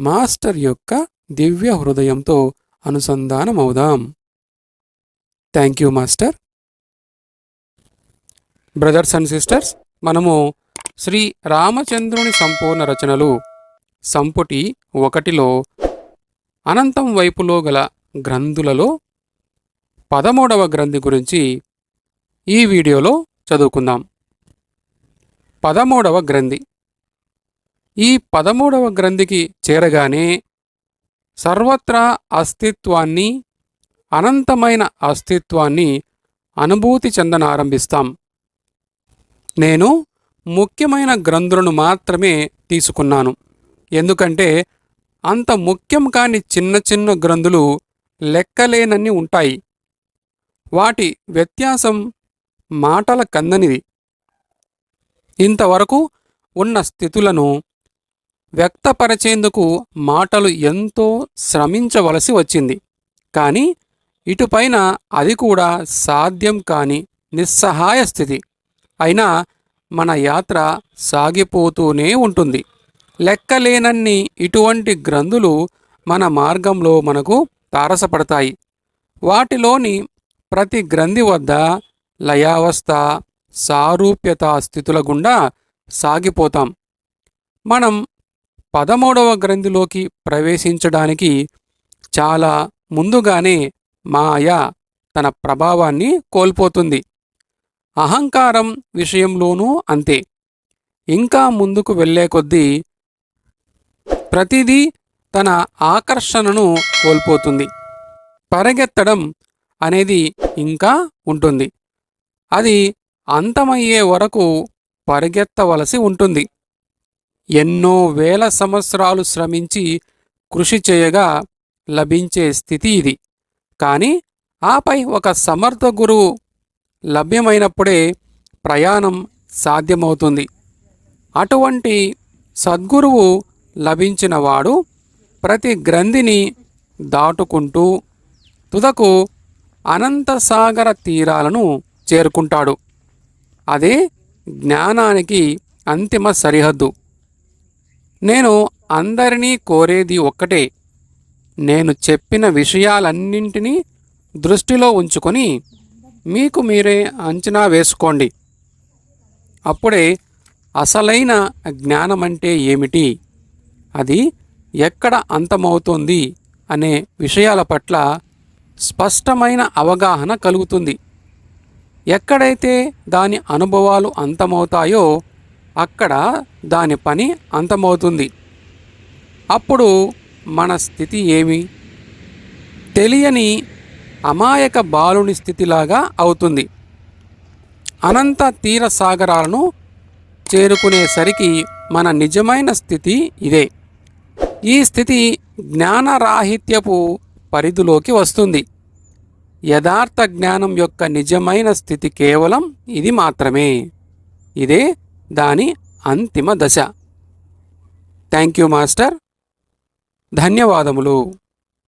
Master యొక్క దివ్య హృదయంతో అనుసంధానమవుదాం. Thank you master. Brothers and sisters మనము శ్రీ రామచంద్రుని సంపూర్ణ రచనలు సంపుటి ఒకటిలో అనంతం వైపులో గల గ్రంథులలో పదమూడవ గ్రంథి గురించి ఈ వీడియోలో చదువుకుందాం. పదమూడవ గ్రంథి. ఈ పదమూడవ గ్రంథికి చేరగానే సర్వత్రా అస్తిత్వాన్ని అనంతమైన అస్తిత్వాన్ని అనుభూతి చెందనారంభిస్తాం. నేను ముఖ్యమైన గ్రంథులను మాత్రమే తీసుకున్నాను. ఎందుకంటే అంత ముఖ్యం కాని చిన్న చిన్న గ్రంథులు లెక్కలేనన్ని ఉంటాయి. వాటి వ్యత్యాసం మాటల కందనిది. ఇంతవరకు ఉన్న స్థితులను వ్యక్తపరచేందుకు మాటలు ఎంతో శ్రమించవలసి వచ్చింది. కానీ ఇటుపైన అది కూడా సాధ్యం కాని నిస్సహాయ స్థితి. అయినా మన యాత్ర సాగిపోతూనే ఉంటుంది. లెక్కలేనన్ని ఇటువంటి గ్రంథులు మన మార్గంలో మనకు తారసపడతాయి. వాటిలోని ప్రతి గ్రంథి వద్ద లయావస్థ సారూప్యత స్థితుల గుండా సాగిపోతాం. మనం పదమూడవ గ్రంథిలోకి ప్రవేశించడానికి చాలా ముందుగానే మాయ తన ప్రభావాన్ని కోల్పోతుంది. అహంకారం విషయంలోనూ అంతే. ఇంకా ముందుకు వెళ్ళే కొద్దీ ప్రతిదీ తన ఆకర్షణను కోల్పోతుంది. పరిగెత్తడం అనేది ఇంకా ఉంటుంది. అది అంతమయ్యే వరకు పరిగెత్తవలసి ఉంటుంది. ఎన్నో వేల సంవత్సరాలు శ్రమించి కృషి చేయగా లభించే స్థితి ఇది. కానీ ఆపై ఒక సమర్థ గురువు లభ్యమైనప్పుడే ప్రయాణం సాధ్యమవుతుంది. అటువంటి సద్గురువు లభించినవాడు ప్రతి గ్రంథిని దాటుకుంటూ తుదకు అనంతసాగర తీరాలను చేరుకుంటాడు. అదే జ్ఞానానికి అంతిమ సరిహద్దు. నేను అందరినీ కోరేది ఒక్కటే నేను చెప్పిన విషయాలన్నింటినీ దృష్టిలో ఉంచుకొని మీకు మీరే అంచనా వేసుకోండి. అప్పుడే అసలైన జ్ఞానమంటే ఏమిటి? అది ఎక్కడ అంతమవుతుంది అనే విషయాల పట్ల స్పష్టమైన అవగాహన కలుగుతుంది. ఎక్కడైతే దాని అనుభవాలు అంతమవుతాయో అక్కడ దాని పని అంతమవుతుంది. అప్పుడు మన స్థితి ఏమి? తెలియని అమాయక బాలుని స్థితిలాగా అవుతుంది. అనంత తీర సాగరాలను చేరుకునేసరికి మన నిజమైన స్థితి ఇదే. ఈ స్థితి జ్ఞానరాహిత్యపు పరిధిలోకి వస్తుంది. యథార్థ జ్ఞానం యొక్క నిజమైన స్థితి కేవలం ఇది మాత్రమే. ఇదే దాని అంతిమ దశ. థ్యాంక్ యూ మాస్టర్ ధన్యవాదములు.